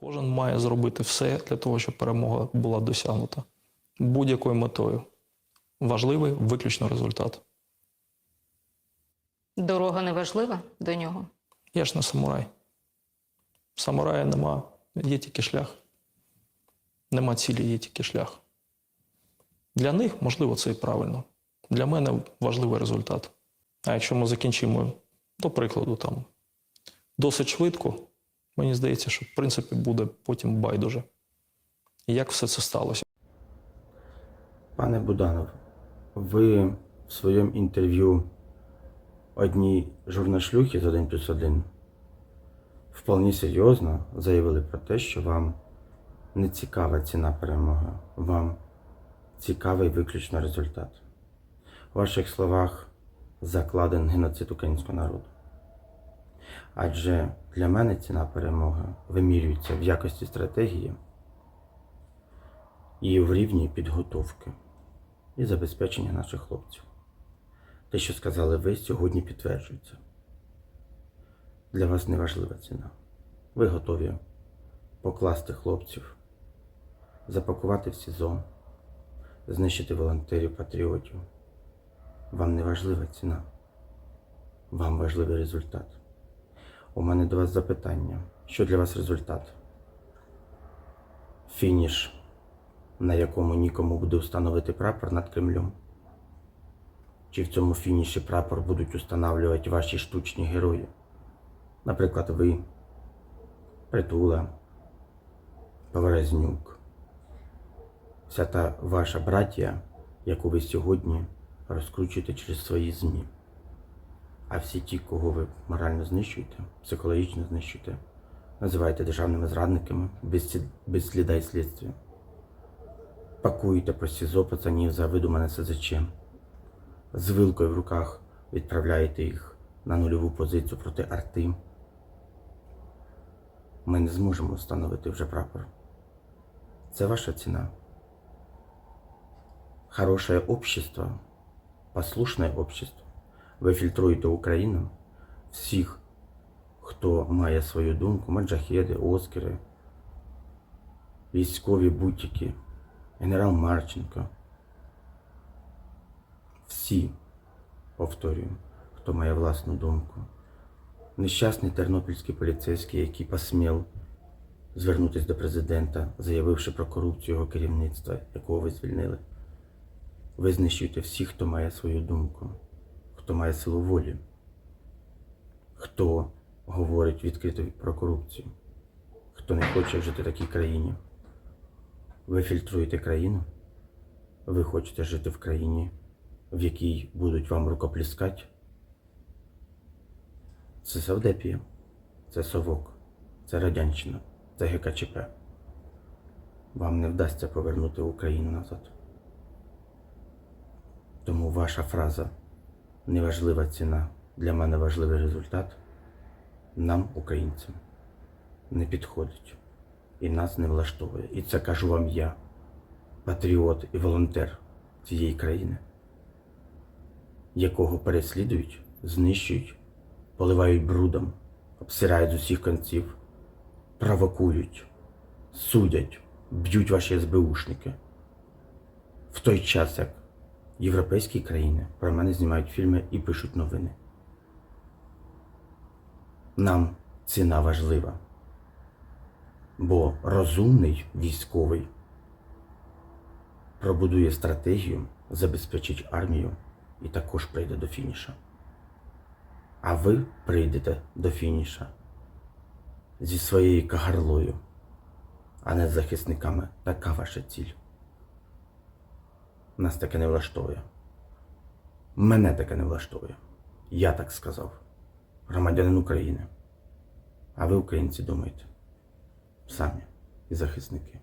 Кожен має зробити все для того, щоб перемога була досягнута будь-якою метою. Важливий виключно результат. Дорога не важлива до нього. Я ж не самурай. Самурая нема, є тільки шлях. Нема цілі, є тільки шлях. Для них, можливо, це і правильно. Для мене важливий результат. А якщо ми закінчимо, до прикладу, там, досить швидко, мені здається, що в принципі буде потім байдуже. І як все це сталося? Пане Буданов, ви в своєму інтерв'ю одній журнашлюхі з 1 плюс 1 вполне серйозно заявили про те, що вам не цікава ціна перемоги, вам цікавий виключно результат. У ваших словах закладен геноцид українського народу. Адже для мене ціна перемоги вимірюється в якості стратегії і в рівні підготовки і забезпечення наших хлопців. Те, що сказали ви, сьогодні підтверджується. Для вас не важлива ціна. Ви готові покласти хлопців, запакувати в СІЗО, знищити волонтерів, патріотів. Вам не важлива ціна. Вам важливий результат. У мене до вас запитання. Що для вас результат? Фініш на якому нікому буде встановити прапор над Кремлем? Чи в цьому фініші прапор будуть установлювати ваші штучні герої? Наприклад, ви, Притула, Поворознюк, вся та ваша братія, яку ви сьогодні розкручуєте через свої ЗМІ. А всі ті, кого ви морально знищуєте, психологічно знищуєте, називаєте державними зрадниками без, без сліда і слідства пакуєте по СІЗО пацанів за видумане СЗЧ. З вилкою в руках відправляєте їх на нульову позицію проти арти. Ми не зможемо встановити вже прапор. Це ваша ціна. Хорошее общество, послушное общество. Ви фільтруєте Україну, всіх, хто має свою думку, маджахеди, оскари, військові будь-які генерал Марченко. Всі, повторюю, хто має власну думку. Нещасний тернопільський поліцейський, який посмів звернутися до президента, заявивши про корупцію його керівництва, якого ви звільнили. Ви знищуєте всіх, хто має свою думку, хто має силу волі, хто говорить відкрито про корупцію, хто не хоче жити в такій країні. Ви фільтруєте країну? Ви хочете жити в країні, в якій будуть вам рукопліскати? Це Савдепія, це Совок, це Радянщина, це ГКЧП. Вам не вдасться повернути Україну назад. Тому ваша фраза неважлива ціна, для мене важливий результат. Нам, українцям, не підходить і нас не влаштовує. І це кажу вам я, патріот і волонтер цієї країни, якого переслідують, знищують, поливають брудом, обсирають з усіх конців, провокують, судять, б'ють ваші СБУшники. В той час, як європейські країни про мене знімають фільми і пишуть новини. Нам ціна важлива. Бо розумний військовий пробудує стратегію, забезпечить армію і також прийде до фініша. А ви прийдете до фініша зі своєю кагарлою, а не з захисниками. Така ваша ціль. Нас таке не влаштовує. Мене таке не влаштовує. Я так сказав. Громадянин України. А ви, українці, думаєте? самі і захисники.